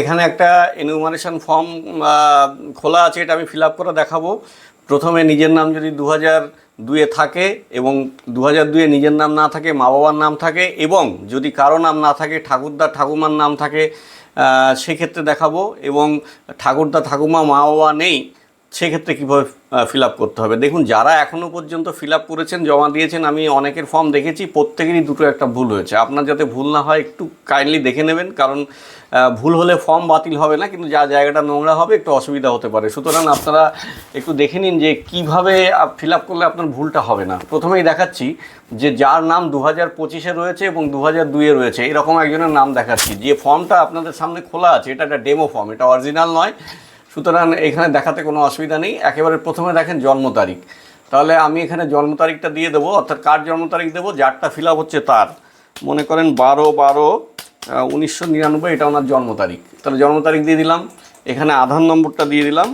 এখানে একটা enumeration form খোলা আছে, এটা আমি ফিল আপ করে দেখাবো। প্রথমে নিজের নাম যদি দু হাজার দুয়ে থাকে এবং দু হাজার দুয়ে নিজের নাম না থাকে মা বাবার নাম থাকে এবং যদি কারও নাম না থাকে, ঠাকুরদা, ঠাকুমার নাম থাকে সেক্ষেত্রে দেখাবো এবং ঠাকুরদা, ঠাকুমা মা বাবা নেই সেক্ষেত্রে কীভাবে ফিল আপ করতে হবে? দেখুন, যারা এখনও পর্যন্ত ফিল আপ করেছেন, জমা দিয়েছেন, আমি অনেকের ফর্ম দেখেছি, প্রত্যেকেরই দুটো একটা ভুল হয়েছে। আপনার যাতে ভুল না হয়, একটু কাইন্ডলি দেখে নেবেন, কারণ ভুল হলে ফর্ম বাতিল হবে না, কিন্তু যা জায়গাটা নোংরা হবে, একটু অসুবিধা হতে পারে। সুতরাং আপনারা একটু দেখে নিন যে কীভাবে ফিল আপ করলে আপনার ভুলটা হবে না। প্রথমেই দেখাচ্ছি যে যার নাম দু হাজার পঁচিশে রয়েছে এবং দু হাজার দুইয়ে রয়েছে। এরকম একজনের নাম দেখাচ্ছি। যে ফর্মটা আপনাদের সামনে খোলা আছে, এটা একটা ডেমো ফর্ম, এটা অরিজিনাল নয়। সুতরাং এখানে দেখাতে কোনো অসুবিধা নেই। একেবারে প্রথমে দেখেন জন্ম তারিখ। তাহলে আমি এখানে জন্ম তারিখটা দিয়ে দেবো, অর্থাৎ কার জন্ম তারিখ দেবো? যারটা ফিল হচ্ছে তার। মনে করেন বারো বারো উনিশশো নিরানব্বই, এটা ওনার জন্ম তারিখ। তাহলে জন্ম তারিখ দিয়ে দিলাম। এখানে আধার নম্বরটা দিয়ে দিলাম।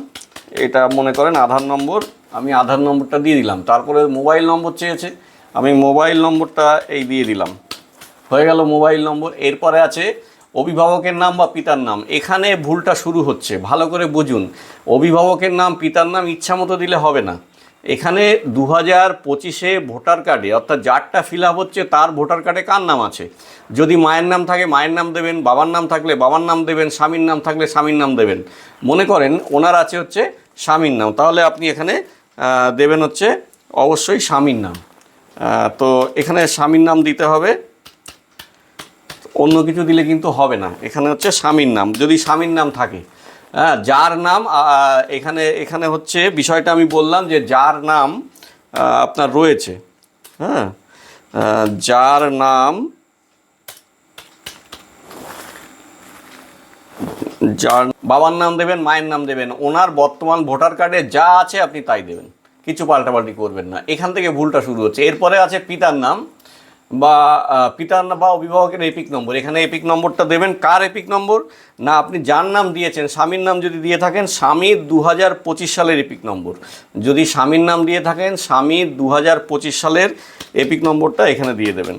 এটা মনে করেন আধার নম্বর, আমি আধার নম্বরটা দিয়ে দিলাম। তারপরে মোবাইল নম্বর চেয়েছে, আমি মোবাইল নম্বরটা এই দিয়ে দিলাম। হয়ে গেল মোবাইল নম্বর। এরপরে আছে অভিভাবকের নাম বা পিতার নাম। এখানে ভুলটা শুরু হচ্ছে। ভালো করে বুঝুন। অভিভাবকের নাম, পিতার নাম ইচ্ছা মতো দিলে হবে না। এখানে দু হাজার পঁচিশে ভোটার কার্ডে অর্থাৎ যারটা ফিল আপ হচ্ছে তার ভোটার কার্ডে কার নাম আছে? যদি মায়ের নাম থাকে, মায়ের নাম দেবেন। বাবার নাম থাকলে বাবার নাম দেবেন। স্বামীর নাম থাকলে স্বামীর নাম দেবেন। মনে করেন ওনার আছে হচ্ছে স্বামীর নাম। তাহলে আপনি এখানে দেবেন হচ্ছে অবশ্যই স্বামীর নাম। তো এখানে স্বামীর নাম দিতে হবে। অন্য কিছু দিলে কিন্তু হবে না। এখানে হচ্ছে স্বামীর নাম। যদি স্বামীর নাম থাকে হ্যাঁ যার নাম এখানে এখানে হচ্ছে বিষয়টা আমি বললাম যে যার নাম আপনার রয়েছে হ্যাঁ যার নাম, যার, বাবার নাম দেবেন, মায়ের নাম দেবেন, ওনার বর্তমান ভোটার কার্ডে যা আছে আপনি তাই দেবেন। কিছু পাল্টাপাল্টি করবেন না। এখান থেকে ভুলটা শুরু হচ্ছে। এরপরে আছে পিতার নাম। বা পিতার বা অভিভাবকের এপিক নম্বর। এখানে এপিক নম্বরটা দেবেন। কার এপিক নম্বর? না, আপনি যার নাম দিয়েছেন, স্বামীর নাম যদি দিয়ে থাকেন স্বামীর দু হাজার পঁচিশ সালের এপিক নম্বর। যদি স্বামীর নাম দিয়ে থাকেন স্বামীর দু হাজার পঁচিশ সালের এপিক নম্বরটা এখানে দিয়ে দেবেন।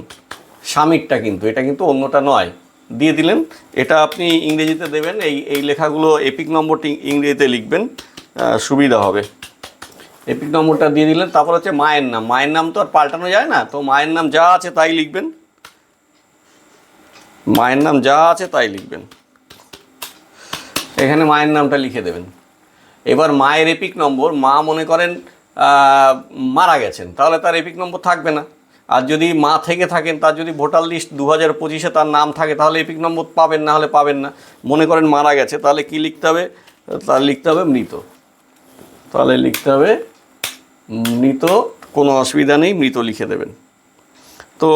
স্বামীরটা কিন্তু, এটা কিন্তু অন্যটা নয়। দিয়ে দিলেন। এটা আপনি ইংরেজিতে দেবেন। এই এই লেখাগুলো এপিক নম্বরটি ইংরেজিতে লিখবেন। সুবিধা হবে। এপিক নম্বরটা দিয়ে দিলেন, তারপর হচ্ছে মায়ের নাম। মায়ের নাম তো আর পাল্টানো যায় না, তো মায়ের নাম যা আছে তাই লিখবেন। মায়ের নাম যা আছে তাই লিখবেন। এখানে মায়ের নামটা লিখে দেবেন। এবার মায়ের এপিক নম্বর, মা মনে করেন মারা গেছেন, তাহলে তার এপিক নম্বর থাকবে না। আর যদি মা থেকে থাকেন, তার যদি ভোটার লিস্ট দু হাজার পঁচিশে তার নাম থাকে, তাহলে এপিক নম্বর পাবেন, না হলে পাবেন না। মনে করেন মারা গেছে, তাহলে কি লিখতে হবে? তাহলে লিখতে হবে মৃত। তাহলে লিখতে হবে মৃত, কোনো অসুবিধা নেই, মৃত লিখে দেবেন। তো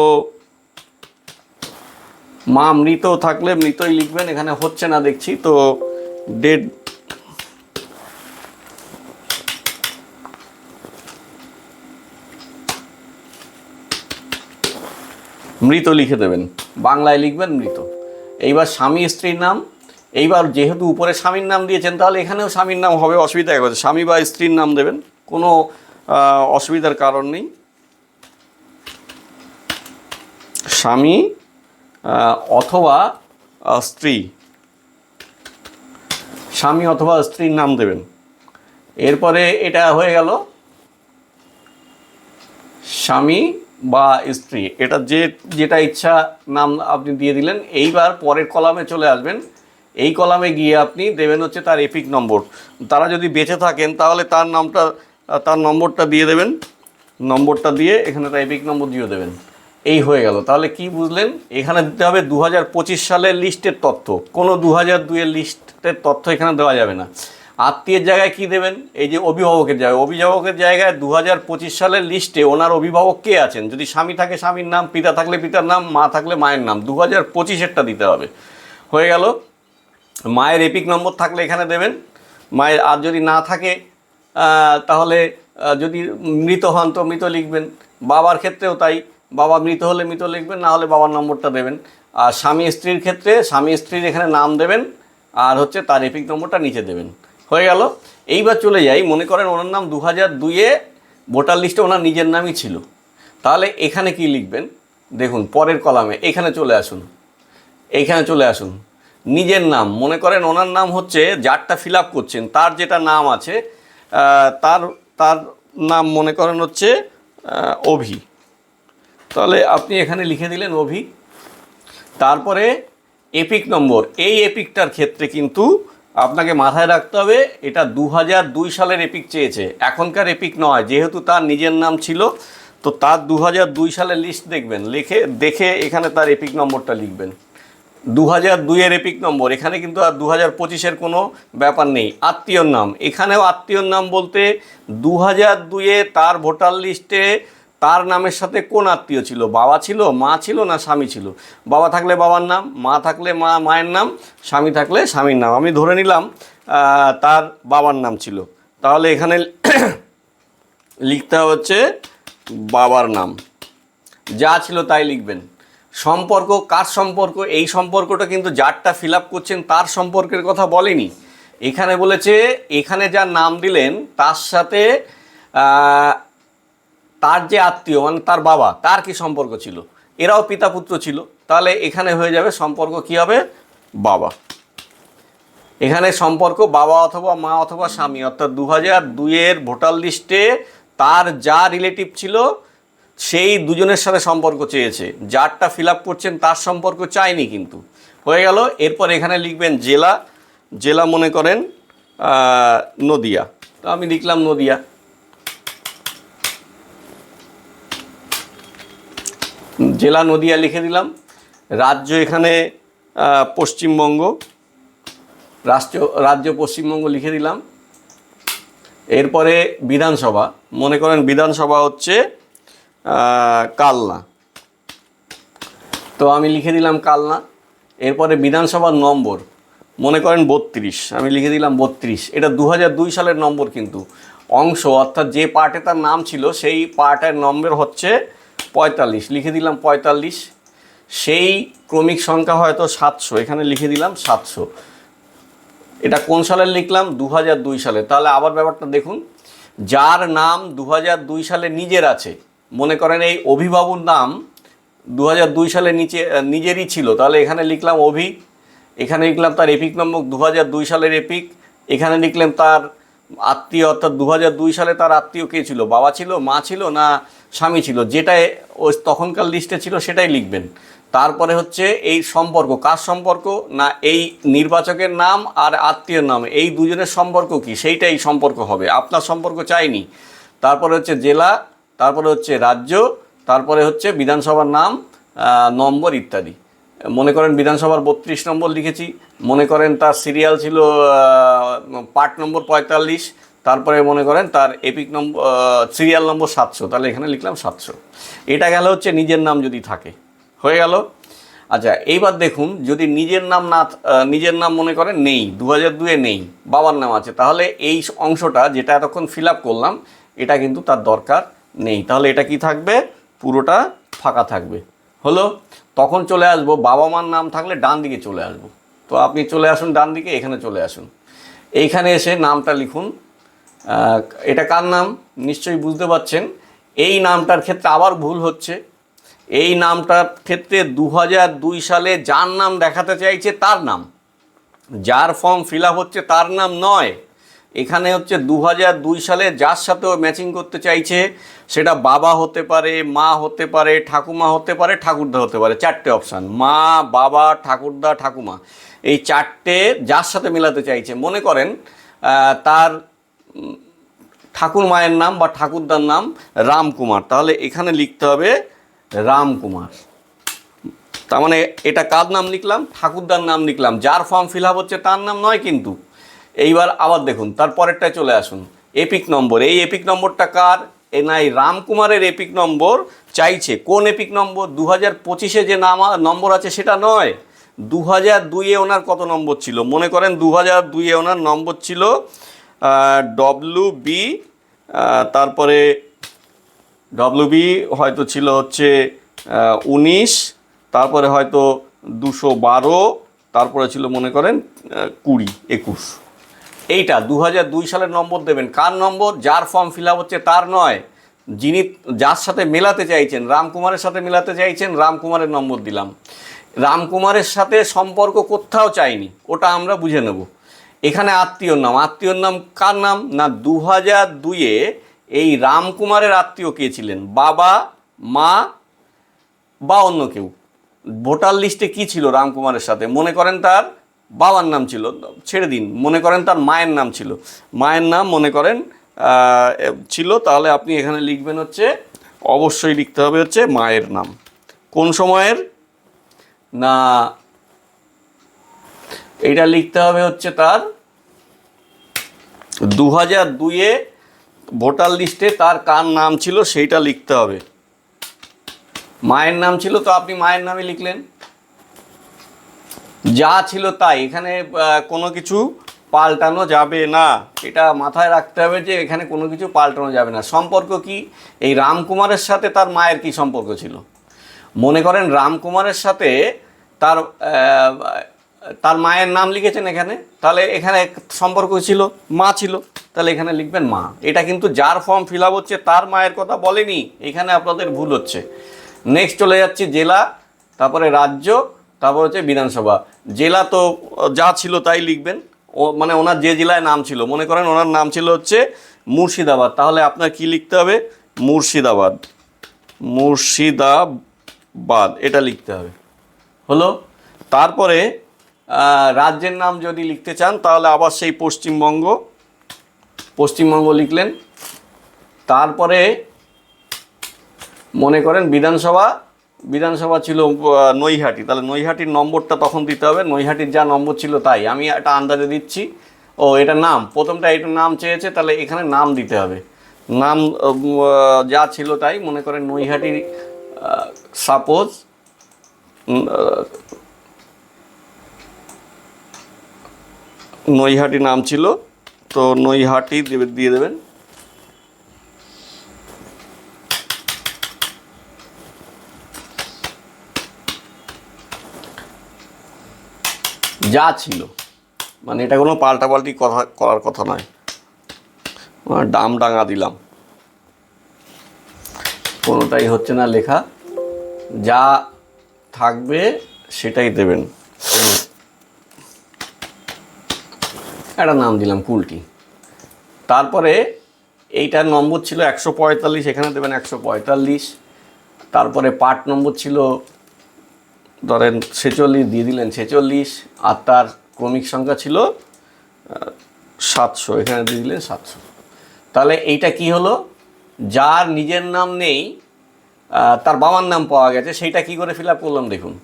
মা মৃত থাকলে মৃতই লিখবেন, এখানে হচ্ছে না দেখছি, তো ডেট মৃত লিখে দেবেন, বাংলায় লিখবেন মৃত। এইবার স্বামী স্ত্রীর নাম, এইবার যেহেতু উপরে স্বামীর নাম দিয়েছেন, তাহলে এখানেও স্বামীর নাম হবে, অসুবিধা স্বামী বা স্ত্রীর নাম দেবেন, কোনো অসুবিধার কারণ নেই। স্বামী অথবা স্ত্রী। স্বামী অথবা স্ত্রীর নাম দেবেন। এরপরে এটা হয়ে গেল স্বামী বা স্ত্রী। এটা যে, যেটা ইচ্ছা নাম আপনি দিয়ে দিলেন, এইবার পরের কলামে চলে আসবেন। এই কলামে গিয়ে আপনি দেবেন হচ্ছে তার এপিক নম্বর। তারা যদি বেঁচে থাকেন, তাহলে তার নামটা তার নম্বরটা দিয়ে দেবেন। নম্বরটা দিয়ে এখানে তার এপিক নম্বর দিয়ে দেবেন। এই হয়ে গেল। তাহলে কি বুঝলেন? এখানে দিতে হবে দু হাজার পঁচিশ সালের লিস্টের তথ্য। কোনো দু হাজার দুইয়ের লিস্টের তথ্য এখানে দেওয়া যাবে না। আত্মীয়ের জায়গায় কি দেবেন? এই যে অভিভাবকের জায়গায়। অভিভাবকের জায়গায় দু হাজার পঁচিশ সালের লিস্টে ওনার অভিভাবক কে আছেন? যদি স্বামী থাকে স্বামীর নাম, পিতা থাকলে পিতার নাম, মা থাকলে মায়ের নাম। দু হাজার পঁচিশেরটা দিতে হবে। হয়ে গেল। মায়ের এপিক নম্বর থাকলে এখানে দেবেন। মায়ের আর যদি না থাকে তাহলে যদি মৃত হন তো মৃত লিখবেন। বাবার ক্ষেত্রেও তাই। বাবা মৃত হলে মৃত লিখবেন, না হলে বাবার নম্বরটা দেবেন। আর স্বামী স্ত্রীর ক্ষেত্রে স্বামী স্ত্রীর এখানে নাম দেবেন, আর হচ্ছে তার এপিক নম্বরটা নিচে দেবেন। হয়ে গেল? এইবার চলে যাই। মনে করেন ওনার নাম দু হাজার দুইয়ে ভোটার লিস্টে ওনার নিজের নামই ছিল। তাহলে এখানে কি লিখবেন? দেখুন, পরের কলামে। এখানে চলে আসুন। এইখানে চলে আসুন। নিজের নাম। মনে করেন ওনার নাম হচ্ছে, যারটা ফিল করছেন, তার যেটা নাম আছে তার তার নাম মনে করেন হচ্ছে অভি। তাহলে আপনি এখানে লিখে দিলেন অভি। তারপরে এপিক নম্বর। এই এপিকটার ক্ষেত্রে কিন্তু আপনাকে মাথায় রাখতে হবে, এটা দু দুই সালের এপিক চেয়েছে। এখনকার এপিক নয়, যেহেতু তার নিজের নাম ছিল, তো তার দু দুই সালের লিস্ট দেখবেন। লিখে, দেখে এখানে তার এপিক নম্বরটা লিখবেন। দু হাজার দুইয়ের এপিক নম্বর এখানে কিন্তু আর দু হাজার পঁচিশের কোনো ব্যাপার নেই। আত্মীয়র নাম, এখানেও আত্মীয়র নাম বলতে দু হাজার দুইয়ে তার ভোটার লিস্টে তার নামের সাথে কোন আত্মীয় ছিল? বাবা ছিল, মা ছিল না স্বামী ছিল? বাবা থাকলে বাবার নাম, মা থাকলে মা, মায়ের নাম, স্বামী থাকলে স্বামীর নাম। আমি ধরে নিলাম তার বাবার নাম ছিল। তাহলে এখানে লিখতে হচ্ছে বাবার নাম। যা ছিল তাই লিখবেন। সম্পর্ক, কার সম্পর্ক? এই সম্পর্কটা কিন্তু যারটা ফিল আপ করছেন তার সম্পর্কের কথা বলেনি। এখানে বলেছে, এখানে যার নাম দিলেন, তার সাথে তার যে আত্মীয় মানে তার বাবা, তার কি সম্পর্ক ছিল? এরাও পিতা পুত্র ছিল। তাহলে এখানে হয়ে যাবে সম্পর্ক কি হবে? বাবা। এখানে সম্পর্ক বাবা অথবা মা অথবা স্বামী, অর্থাৎ দু হাজার দুইয়ের ভোটার লিস্টে তার যা রিলেটিভ ছিল সেই দুজনের সাথে সম্পর্ক চেয়েছে। যারটা ফিল আপ করছেন তার সম্পর্ক চায়নি কিন্তু। হয়ে গেল, এরপর এখানে লিখবেন জেলা জেলা মনে করেন নদিয়া। তো আমি লিখলাম নদিয়া। জেলা নদিয়া লিখে দিলাম। রাজ্য এখানে পশ্চিমবঙ্গ। রাষ্ট্র, রাজ্য পশ্চিমবঙ্গ লিখে দিলাম। এরপরে বিধানসভা। মনে করেন বিধানসভা হচ্ছে কালনা। তো আমি লিখে দিলাম কালনা। এরপরে বিধানসভার নম্বর, মনে করেন বত্রিশ, আমি লিখে দিলাম বত্রিশ। এটা দু সালের নম্বর কিন্তু। অংশ, অর্থাৎ যে পার্টে তার নাম ছিল, সেই পার্টের নম্বর হচ্ছে পঁয়তাল্লিশ। লিখে দিলাম পঁয়তাল্লিশ। সেই ক্রমিক সংখ্যা হয়তো সাতশো, এখানে লিখে দিলাম সাতশো। এটা কোন সালে লিখলাম? দু সালে। তাহলে আবার ব্যাপারটা দেখুন। যার নাম দু সালে নিজের আছে মনে করেন এই অভিবাবুর নাম দু সালে নিচে নিজেরই ছিল। তাহলে এখানে লিখলাম অভি, এখানে লিখলাম তার এপিক নম্বর দু সালের এপিক, এখানে লিখলাম তার আত্মীয়, অর্থাৎ দু দুই সালে তার আত্মীয় কে ছিল? বাবা ছিল, মা ছিল না স্বামী ছিল? যেটাই ওই তখনকার লিস্টে ছিল সেটাই লিখবেন। তারপরে হচ্ছে এই সম্পর্ক, কার সম্পর্ক না এই নির্বাচকের নাম আর আত্মীয়ের নাম? এই দুজনের সম্পর্ক কি? সেইটাই সম্পর্ক হবে। আপনার সম্পর্ক চাইনি। তারপরে হচ্ছে জেলা তারপরে হচ্ছে রাজ্য, তারপরে হচ্ছে বিধানসভার নাম নম্বর ইত্যাদি। মনে করেন বিধানসভার বত্রিশ নম্বর লিখেছি, মনে করেন তার সিরিয়াল ছিল পার্ট নম্বর পঁয়তাল্লিশ, তারপরে মনে করেন তার এপিক নম্বর সিরিয়াল নম্বর সাতশো, তাহলে এখানে লিখলাম সাতশো। এটা গেল হচ্ছে নিজের নাম যদি থাকে। হয়ে গেল? আচ্ছা এইবার দেখুন, যদি নিজের নাম না নিজের নাম মনে করেন নেই দু হাজার দুয়ে নেই, বাবার নাম আছে, তাহলে এই অংশটা যেটা এতক্ষণ ফিল আপ করলাম, এটা কিন্তু তার দরকার। নেই। তাহলে এটা কি থাকবে? পুরোটা ফাঁকা থাকবে। হলো? তখন চলে আসব। বাবা মার নাম থাকলে ডান দিকে চলে আসব। তো আপনি চলে আসুন ডান দিকে, এখানে চলে আসুন। এইখানে এসে নামটা লিখুন। এটা কার নাম? নিশ্চয়ই বুঝতে পারছেন। এই নামটার ক্ষেত্রে আবার ভুল হচ্ছে। এই নামটার ক্ষেত্রে দু দুই সালে যার নাম দেখাতে চাইছে তার নাম। যার ফর্ম ফিল হচ্ছে তার নাম নয়। এখানে হচ্ছে দু দুই সালে যার সাথে ও ম্যাচিং করতে চাইছে, সেটা বাবা হতে পারে, মা হতে পারে, ঠাকুমা হতে পারে, ঠাকুরদা হতে পারে, চারটে অপশান মা, বাবা, ঠাকুরদা, ঠাকুমা। এই চারটে যার সাথে মেলাতে চাইছে, মনে করেন তার ঠাকুর মায়ের নাম বা ঠাকুরদার নাম রামকুমার। তাহলে এখানে লিখতে হবে রামকুমার। তার মানে এটা কার নাম লিখলাম? ঠাকুরদার নাম লিখলাম। যার ফর্ম ফিল হচ্ছে তার নাম নয় কিন্তু। এইবার আবার দেখুন তার পরেরটায় চলে আসুন। এপিক নম্বর, এই এপিক নম্বরটা কার? এ নাই রামকুমারের এপিক নম্বর চাইছে। কোন এপিক নম্বর? দু হাজার পঁচিশে যে নাম নম্বর আছে সেটা নয়। দু হাজার দুইয়ে ওনার কত নম্বর ছিল? মনে করেন দু হাজার দুইয়ে ওনার নম্বর ছিল ডব্লু বি তারপরে ডব্লু বি হয়তো ছিল হচ্ছে উনিশ, তারপরে হয়তো দুশো বারো, তারপরে ছিল মনে করেন কুড়ি, একুশ। এইটা দু হাজার দুই সালের নম্বর দেবেন। কার নম্বর? যার ফর্ম ফিল আপ হচ্ছে তার নয়। যিনি যার সাথে মেলাতে চাইছেন, রামকুমারের সাথে মেলাতে চাইছেন, রামকুমারের নম্বর দিলাম। রামকুমারের সাথে সম্পর্ক কোথাও চাইনি, ওটা আমরা বুঝে নেব। এখানে আত্মীয়র নাম। আত্মীয়র নাম কার নাম? না দু হাজার দুইয়ে এই রামকুমারের আত্মীয় কে ছিলেন? বাবা, মা বা অন্য কেউ। ভোটার লিস্টে কি ছিল রামকুমারের সাথে? মনে করেন তার বাবার নাম ছিল, ছেড়ে দিন, মনে করেন তার মায়ের নাম ছিল। মায়ের নাম মনে করেন ছিল, তাহলে আপনি এখানে লিখবেন হচ্ছে, অবশ্যই লিখতে হবে হচ্ছে মায়ের নাম। কোন সময়ের? না এটা লিখতে হবে হচ্ছে তার দু হাজার দুইয়ে ভোটার লিস্টে তার কার নাম ছিল, সেইটা লিখতে হবে। মায়ের নাম ছিল, তো আপনি মায়ের নামে লিখলেন। যা ছিল তাই। এখানে কোনো কিছু পাল্টানো যাবে না। এটা মাথায় রাখতে হবে যে এখানে কোনো কিছু পাল্টানো যাবে না। সম্পর্ক কি? এই রামকুমারের সাথে তার মায়ের কি সম্পর্ক ছিল? মনে করেন রামকুমারের সাথে তার তার মায়ের নাম লিখেছেন এখানে। তাহলে এখানে সম্পর্ক ছিল, মা ছিল। তাহলে এখানে লিখবেন মা। এটা কিন্তু যার ফর্ম ফিল আপ হচ্ছে, তার মায়ের কথা বলেনি। এখানে আপনাদের ভুল হচ্ছে। নেক্সট চলে যাচ্ছি জেলা, তারপরে রাজ্য তারপর হচ্ছে বিধানসভা। জেলা তো, যা ছিল তাই লিখবেন। ও মানে ওনার যে জেলায় নাম ছিল, মনে করেন ওনার নাম ছিল হচ্ছে মুর্শিদাবাদ। তাহলে আপনার কি লিখতে হবে? মুর্শিদাবাদ। মুর্শিদাবাদ, এটা লিখতে হবে। হলো? তারপরে রাজ্যের নাম যদি লিখতে চান, তাহলে আবার সেই পশ্চিমবঙ্গ পশ্চিমবঙ্গ লিখলেন। তারপরে, মনে করেন বিধানসভা বিধানসভা ছিল নৈহাটি। তাহলে নৈহাটির নম্বরটা তখন দিতে হবে। নৈহাটির যা নম্বর ছিল তাই। আমি একটা আন্দাজে দিচ্ছি। ও, এটা নাম। প্রথমটা এটা নাম চেয়েছে, তাহলে এখানে নাম দিতে হবে। নাম যা ছিল তাই, মনে করেন নৈহাটির সাপোজ নৈহাটি নাম ছিল, তো নৈহাটি দিয়ে দেবেন। যা ছিল। মানে এটা কোনো পাল্টাপাল্টি কথা, করার কথা নয়। আমার ডাম ডাঙা দিলাম। কোনোটাই হচ্ছে না লেখা। যা থাকবে সেটাই দেবেন। একটা নাম দিলাম, কুলটি। তারপরে এইটার নম্বর ছিল একশো পঁয়তাল্লিশ, এখানে দেবেন একশো পঁয়তাল্লিশ। তারপরে পার্ট নম্বর ছিল ধরেন ছেচল্লিশ দিয়ে দিলেন ছেচল্লিশ, আর তার ক্রমিক সংখ্যা ছিল সাতশো, এখানে দিয়ে দিলেন সাতশো। তাহলে এইটা কি হলো? যার নিজের নাম নেই তার বাবার নাম পাওয়া গেছে, সেইটা কি করে ফিল আপ করলাম দেখুন।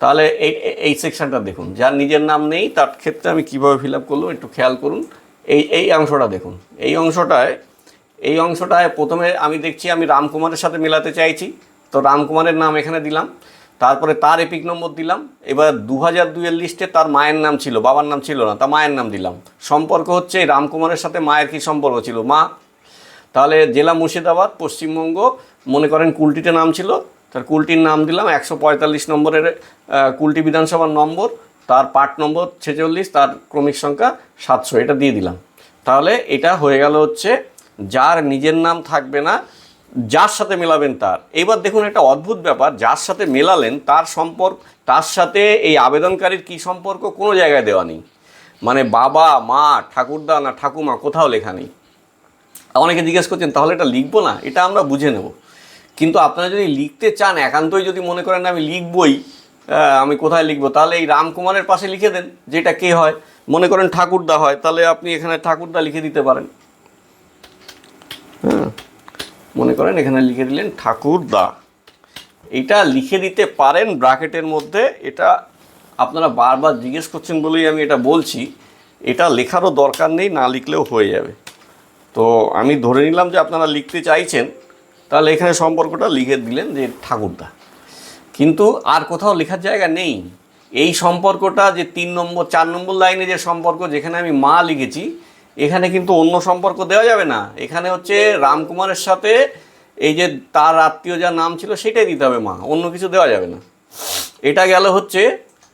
তাহলে এই, এই- সেকশনটা দেখুন, যার নিজের নাম নেই, তার ক্ষেত্রে আমি কীভাবে ফিল আপ করলাম একটু খেয়াল করুন। এই এই অংশটা দেখুন, এই অংশটায় এই অংশটায় প্রথমে আমি দেখছি আমি রামকুমারের সাথে মেলাতে চাইছি, তো রামকুমারের নাম এখানে দিলাম। তারপরে তার এপিক নম্বর দিলাম। এবার দু হাজার দুইয়ের লিস্টে তার মায়ের নাম ছিল, বাবার নাম ছিল না তা মায়ের নাম দিলাম। সম্পর্ক হচ্ছে এই রামকুমারের সাথে মায়ের কী সম্পর্ক ছিল? মা, তাহলে জেলা মুর্শিদাবাদ, পশ্চিমবঙ্গ, মনে করেন কুলটিতে নাম ছিল, তার কুলটির নাম দিলাম, একশো পঁয়তাল্লিশ নম্বরের কুলটি বিধানসভার নম্বর, তার পার্ট নম্বর ছেচল্লিশ, তার ক্রমিক সংখ্যা সাতশো, এটা দিয়ে দিলাম। তাহলে এটা হয়ে গেল হচ্ছে, যার নিজের নাম থাকবে না যার সাথে মেলাবেন তার। এবার দেখুন একটা অদ্ভুত ব্যাপার, যার সাথে মেলালেন তার সম্পর্ক, তার সাথে এই আবেদনকারীর কী সম্পর্ক কোনো জায়গায় দেওয়া নেই। মানে বাবা, মা, ঠাকুরদা না ঠাকুমা, কোথাও লেখা নেই। অনেকে জিজ্ঞেস করছেন, তাহলে এটা লিখব না? এটা আমরা বুঝে নেব। কিন্তু আপনারা যদি লিখতে চান, একান্তই যদি মনে করেন আমি লিখবই আমি কোথায় লিখব, তাহলে এই রামকুমারের পাশে লিখে দেন, যেটা কে হয়। মনে করেন ঠাকুরদা হয়, তাহলে আপনি এখানে ঠাকুরদা লিখে দিতে পারেন। হ্যাঁ। মনে করেন, এখানে লিখে দিলেন ঠাকুরদা এটা লিখে দিতে পারেন ব্র্যাকেটের মধ্যে, এটা আপনারা বারবার জিজ্ঞেস করছেন বলেই আমি এটা বলছি। এটা লেখারও দরকার নেই, না লিখলেও হয়ে যাবে। তো আমি ধরে নিলাম যে আপনারা লিখতে চাইছেন, তাহলে এখানে সম্পর্কটা লিখে দিলেন যে ঠাকুরদা কিন্তু আর কোথাও লেখার জায়গা নেই। এই সম্পর্কটা যে তিন নম্বর, চার নম্বর লাইনে যে সম্পর্ক যেখানে আমি মা লিখেছি এখানে কিন্তু অন্য সম্পর্ক দেওয়া যাবে না। এখানে হচ্ছে রামকুমারের সাথে এই যে তার আত্মীয় যার নাম ছিল সেটাই দিতে হবে মা, অন্য কিছু দেওয়া যাবে না। এটা গেল হচ্ছে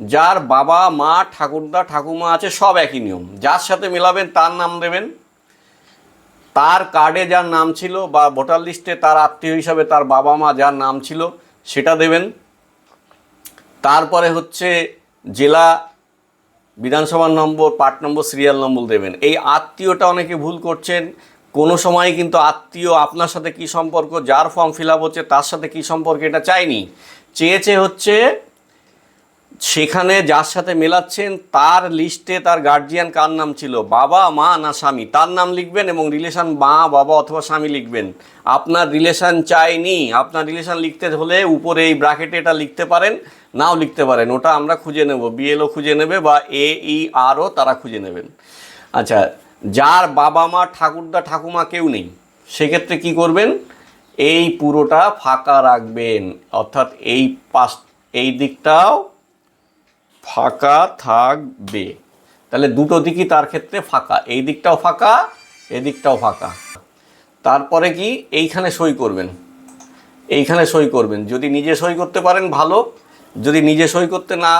যার বাবা, মা, ঠাকুরদা, ঠাকুমা আছে, সব একই নিয়ম। যার সাথে মেলাবেন তার নাম দেবেন। তার কার্ডে যার নাম ছিল বা ভোটার লিস্টে তার আত্মীয় হিসাবে তার বাবা, মা যার নাম ছিল সেটা দেবেন। তারপরে হচ্ছে জেলা বিধানসভার নম্বর, পার্ট নম্বর, সিরিয়াল নম্বর দেবেন। এই আত্মীয়টা অনেকে ভুল করছেন। কোনো সময় কিন্তু আত্মীয় আপনার সাথে কি সম্পর্ক, যার ফর্ম ফিল হচ্ছে, তার সাথে কি সম্পর্ক, এটা চাইনি। চেয়েছে হচ্ছে সেখানে যার সাথে মেলাচ্ছেন, তার লিস্টে তার গার্জিয়ান কার নাম ছিল? বাবা, মা না স্বামী? তার নাম লিখবেন এবং রিলেশান মা, বাবা অথবা স্বামী লিখবেন। আপনার রিলেশান চাইনি। আপনার রিলেশান লিখতে হলে উপরে এই ব্র্যাকেটে এটা লিখতে পারেন, নাও লিখতে পারেন। ওটা আমরা খুঁজে নেব। বিএলও খুঁজে নেবে বা এ ই আরও তারা খুঁজে নেবেন। আচ্ছা যার বাবা মা, ঠাকুরদা, ঠাকুমা কেউ নেই, সেক্ষেত্রে কি করবেন? এই পুরোটা ফাঁকা রাখবেন। অর্থাৎ এই পাশ, এই দিকটাও ফাঁকা থাকবে। তাহলে দুটো দিকই তার ক্ষেত্রে ফাঁকা। এই দিকটাও ফাঁকা, এই দিকটাও ফাঁকা। তারপরে কি? এইখানে সই করবেন। এইখানে সই করবেন। যদি নিজে সই করতে পারেন, ভালো। যদি নিজে সই করতে না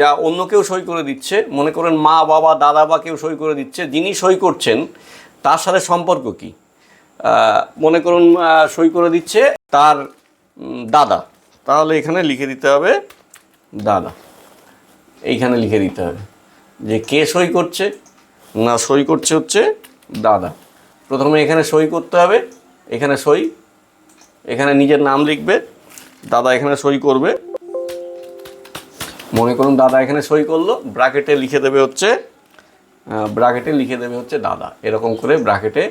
যা অন্য কেউ সই করে দিচ্ছে, মনে করেন মা, বাবা, দাদা বা কেউ সই করে দিচ্ছে, যিনি সই করছেন, তার সাথে সম্পর্ক কি? মনে করুন সই করে দিচ্ছে তার দাদা। তাহলে এখানে লিখে দিতে হবে দাদা। এইখানে লিখে দিতে হবে যে কে সই করছে না সই করছে হচ্ছে দাদা। প্রথমে এখানে সই করতে হবে, এখানে সই, এখানে নিজের নাম লিখবে, দাদা এখানে সই করবে। মনে করুন দাদা এখানে সই করল, ব্র্যাকেটে লিখে দেবে হচ্ছে ব্র্যাকেটে লিখে দেবে হচ্ছে দাদা। এরকম করে ব্র্যাকেটে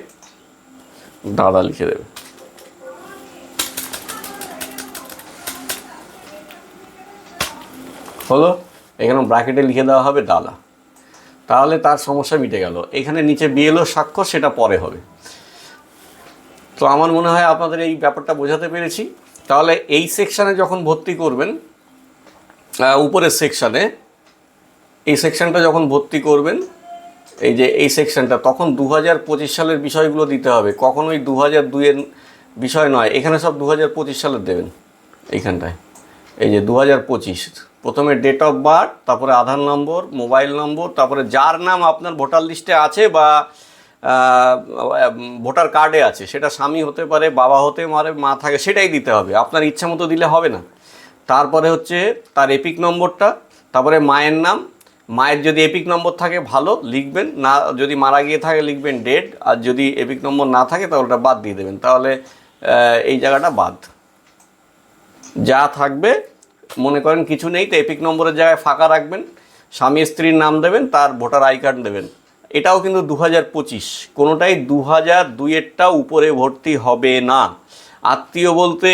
দাদা লিখে দেবে। হলো? এখানে ব্র্যাকেটে লিখে দেওয়া হবে দাদা তাহলে তার সমস্যা মিটে গেল। এখানে নিচে বিএলও স্বাক্ষর, সেটা পরে হবে। তো আমার মনে হয় আপনাদের এই ব্যাপারটা বোঝাতে পেরেছি। তাহলে এই সেকশানে যখন ভর্তি করবেন উপরের সেকশানে এই সেকশানটা যখন ভর্তি করবেন, এই যে এই সেকশনটা তখন দু হাজার পঁচিশ সালের বিষয়গুলো দিতে হবে। কখনোই দু হাজার দুইয়ের বিষয় নয়, এখানে সব দু হাজার পঁচিশ সালের দেবেন, এইখানটায়। এই যে দু হাজার পঁচিশ, প্রথমে ডেট অফ বার্থ তারপরে আধার নম্বর মোবাইল নম্বর তারপরে যার নাম আপনার ভোটার লিস্টে আছে বা ভোটার কার্ডে আছে, সেটা স্বামী হতে পারে, বাবা হতে পারে, মা থাকে, সেটাই দিতে হবে। আপনার ইচ্ছা মতো দিলে হবে না। তারপরে হচ্ছে তার এপিক নম্বরটা তারপরে মায়ের নাম। মায়ের যদি এপিক নম্বর থাকে, ভালো, লিখবেন। না, যদি মারা গিয়ে থাকে, লিখবেন ডেট আর যদি এপিক নম্বর না থাকে, তাহলে ওটা বাদ দিয়ে দেবেন। তাহলে এই জায়গাটা বাদ। যা থাকবে, মনে করেন কিছু নেই, তো এপিক নম্বরের জায়গায় ফাঁকা রাখবেন, স্বামী স্ত্রীর নাম দেবেন, তার ভোটার আই কার্ড দেবেন। এটাও কিন্তু দু হাজার পঁচিশ, কোনোটাই দু হাজার দুইয়েরটা উপরে ভর্তি হবে না। আত্মীয় বলতে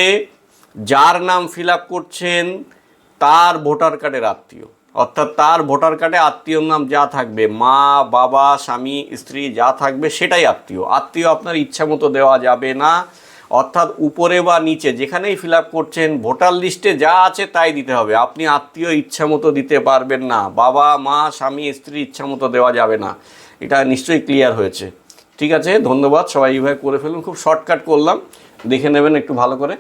যার নাম ফিল আপ করছেন, তার ভোটার কার্ডের আত্মীয়। অর্থাৎ তার ভোটার কার্ডে আত্মীয়র নাম যা থাকবে, মা, বাবা, স্বামী, স্ত্রী যা থাকবে, সেটাই আত্মীয়। আত্মীয় আপনার ইচ্ছা মতো দেওয়া যাবে না। অর্থাৎ উপরে বা নিচে, যেখানেই ফিল আপ করছেন ভোটার লিস্টে যা আছে তাই দিতে হবে। আপনি আত্মীয় ইচ্ছা মতো দিতে পারবেন না। বাবা, মা, স্বামী, স্ত্রী ইচ্ছা মতো দেওয়া যাবে না। এটা নিশ্চয়ই ক্লিয়ার হয়েছে। ঠিক আছে? ধন্যবাদ। সবাই এইভাবে করে ফেলুন। খুব শর্টকাট করলাম। দেখে নেবেন একটু ভালো করে।